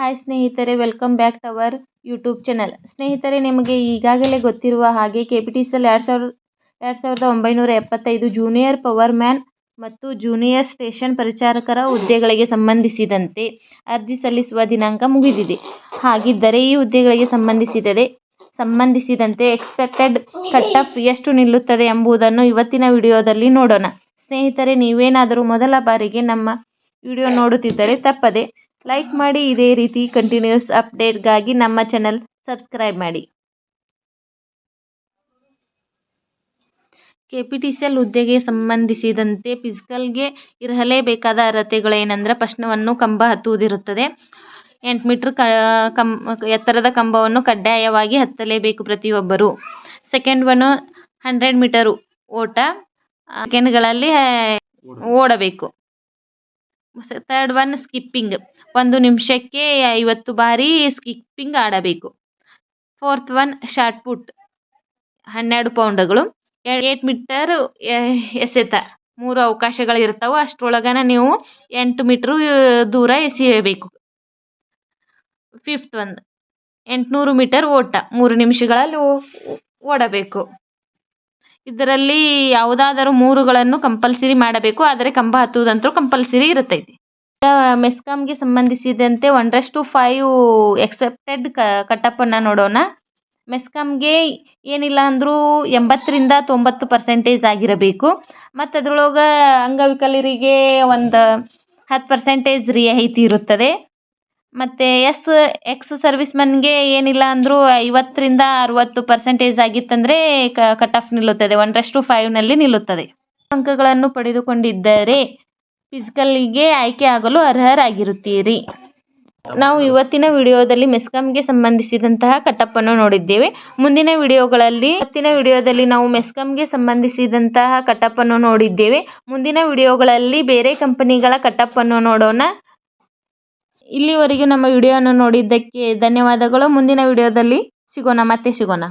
Hi ಸ್ನೇಹಿತರೆ welcome back to our YouTube channel ಸ್ನೇಹಿತರೆ, ನಿಮಗೆ ಈಗಾಗಲೇ ಗೊತ್ತಿರುವ ಹಾಗೆ K P T C L ಎರಡು ಸಾವಿರ, ಎರಡು ಸಾವಿರದ ಒಂಬೈನೂರ ಎಪ್ಪತ್ತೈದು ಜೂನಿಯರ್ ಪವರ್ ಮ್ಯಾನ್ ಮತ್ತು ಜೂನಿಯರ್ ಸ್ಟೇಷನ್ ಪರಿಚಾರಕರ ಹುದ್ದೆಗಳಿಗೆ ಸಂಬಂಧಿಸಿದಂತೆ ಅರ್ಜಿ ಸಲ್ಲಿಸುವ ದಿನಾಂಕ ಮುಗಿದಿದೆ. ಹಾಗಿದ್ದರೆ ಈ ಹುದ್ದೆಗಳಿಗೆ ಸಂಬಂಧಿಸಿದರೆ, ಸಂಬಂಧಿಸಿದಂತೆ ಎಕ್ಸ್ಪೆಕ್ಟೆಡ್ ಕಟ್ ಆಫ್ ಎಷ್ಟು ನಿಲ್ಲುತ್ತದೆ ಎಂಬುದನ್ನು ಇವತ್ತಿನ ವಿಡಿಯೋದಲ್ಲಿ ನೋಡೋಣ. ಸ್ನೇಹಿತರೆ, ನೀವೇನಾದರೂ ಮೊದಲ ಬಾರಿಗೆ ನಮ್ಮ ವಿಡಿಯೋ ನೋಡುತ್ತಿದ್ದರೆ ತಪ್ಪದೆ ಲೈಕ್ ಮಾಡಿ ಇದೇ ರೀತಿ ಕಂಟಿನ್ಯೂಸ್ ಅಪ್ಡೇಟ್ಗಾಗಿ ನಮ್ಮ ಚಾನಲ್ ಸಬ್ಸ್ಕ್ರೈಬ್ ಮಾಡಿ. K P T C L ಹುದ್ದೆಗೆ ಸಂಬಂಧಿಸಿದಂತೆ ಫಿಸಿಕಲ್ಗೆ ಇರಲೇಬೇಕಾದ ಅರ್ಹತೆಗಳೇನೆಂದರೆ ಪ್ರಶ್ನವನ್ನು ಕಂಬ ಹತ್ತುವುದಿರುತ್ತದೆ. ಎಂಟು ಮೀಟ್ರ್ ಕ ಎತ್ತರದ ಕಂಬವನ್ನು ಕಡ್ಡಾಯವಾಗಿ ಹತ್ತಲೇಬೇಕು ಪ್ರತಿಯೊಬ್ಬರು. ಸೆಕೆಂಡ್ ಒನ್ ಹಂಡ್ರೆಡ್ ಮೀಟರ್ ಓಟ. ಸೆಕೆಂಡ್ಗಳಲ್ಲಿ ಓಡಬೇಕು. ತರ್ಡ್ ಒನ್ ಸ್ಕಿಪ್ಪಿಂಗ್ ಒಂದು ನಿಮಿಷಕ್ಕೆ ಐವತ್ತು ಬಾರಿ ಸ್ಕಿಪ್ಪಿಂಗ್ ಆಡಬೇಕು. ಫೋರ್ತ್ ಒನ್ ಶಾರ್ಟ್ ಪುಟ್ ಹನ್ನೆರಡು ಪೌಂಡ್ಗಳು. ಏಟ್ ಮೀಟರ್ ಎಸೆತ. ಮೂರು ಅವಕಾಶಗಳು ಇರ್ತಾವೆ ಅಷ್ಟರೊಳಗನ ನೀವು ಎಂಟು ಮೀಟ್ರು ದೂರ ಎಸೆಯಬೇಕು. ಫಿಫ್ತ್ ಒಂದು ಎಂಟುನೂರು ಮೀಟರ್ ಓಟ. ಮೂರು ನಿಮಿಷಗಳಲ್ಲಿ ಓಡಬೇಕು. ಇದರಲ್ಲಿ ಯಾವುದಾದರೂ ಮೂರುಗಳನ್ನು ಕಂಪಲ್ಸರಿ ಮಾಡಬೇಕು, ಆದರೆ ಕಂಬ ಹತ್ತುವುದಂತೂ ಕಂಪಲ್ಸರಿ ಇರುತ್ತೈತಿ ಮೆಸ್ಕಾಮ್ಗೆ ಸಂಬಂಧಿಸಿದಂತೆ ಟು ಫೈವ್ ಎಕ್ಸೆಪ್ಟೆಡ್ ಕಟ್ಟಪ್ಪನ್ನು ನೋಡೋಣ. ಮೆಸ್ಕಾಮ್ಗೆ ಏನಿಲ್ಲ ಅಂದರೂ ಎಂಬತ್ತರಿಂದ ತೊಂಬತ್ತು ಪರ್ಸೆಂಟೇಜ್ ಆಗಿರಬೇಕು. ಮತ್ತು ಅದ್ರೊಳಗೆ ಅಂಗವಿಕಲರಿಗೆ ಒಂದು ಹತ್ತು ಪರ್ಸೆಂಟೇಜ್ ರಿಯಾಯಿತಿ ಇರುತ್ತದೆ. ಮತ್ತು ಎಸ್, ಎಕ್ಸ್ ಸರ್ವಿಸ್ ಮೆನ್ಗೆ ಏನಿಲ್ಲ ಅಂದರೂ ಐವತ್ತರಿಂದ ಅರುವತ್ತು ಪರ್ಸೆಂಟೇಜ್ ಆಗಿತ್ತಂದರೆ ಕಟ್ ಆಫ್ ನಿಲ್ಲುತ್ತದೆ. ಟು ಫೈವ್ನಲ್ಲಿ ನಿಲ್ಲುತ್ತದೆ. ಅಂಕಗಳನ್ನು ಪಡೆದುಕೊಂಡಿದ್ದರೆ ಫಿಸಿಕಲ್ಲಿಗೆ ಆಯ್ಕೆ ಆಗಲು ಅರ್ಹರಾಗಿರುತ್ತೀರಿ. ನಾವು ಇವತ್ತಿನ ವಿಡಿಯೋದಲ್ಲಿ ಮೆಸ್ಕಾಮ್ಗೆ ಸಂಬಂಧಿಸಿದಂತಹ ಕಟ್ಟಪ್ಪನ್ನು ನೋಡಿದ್ದೇವೆ. ಮುಂದಿನ ವಿಡಿಯೋಗಳಲ್ಲಿ, ಇವತ್ತಿನ ವಿಡಿಯೋದಲ್ಲಿ ನಾವು ಮೆಸ್ಕಾಮ್ಗೆ ಸಂಬಂಧಿಸಿದಂತಹ ಕಟ್ಟಪ್ಪನ್ನು ನೋಡಿದ್ದೇವೆ. ಮುಂದಿನ ವಿಡಿಯೋಗಳಲ್ಲಿ ಬೇರೆ ಕಂಪನಿಗಳ ಕಟ್ಟಪ್ಪನ್ನು ನೋಡೋಣ. ಇಲ್ಲಿವರೆಗೂ ನಮ್ಮ ವಿಡಿಯೋವನ್ನು ನೋಡಿದ್ದಕ್ಕೆ ಧನ್ಯವಾದಗಳು. ಮುಂದಿನ ವಿಡಿಯೋದಲ್ಲಿ ಸಿಗೋಣ. ಮತ್ತೆ ಸಿಗೋಣ.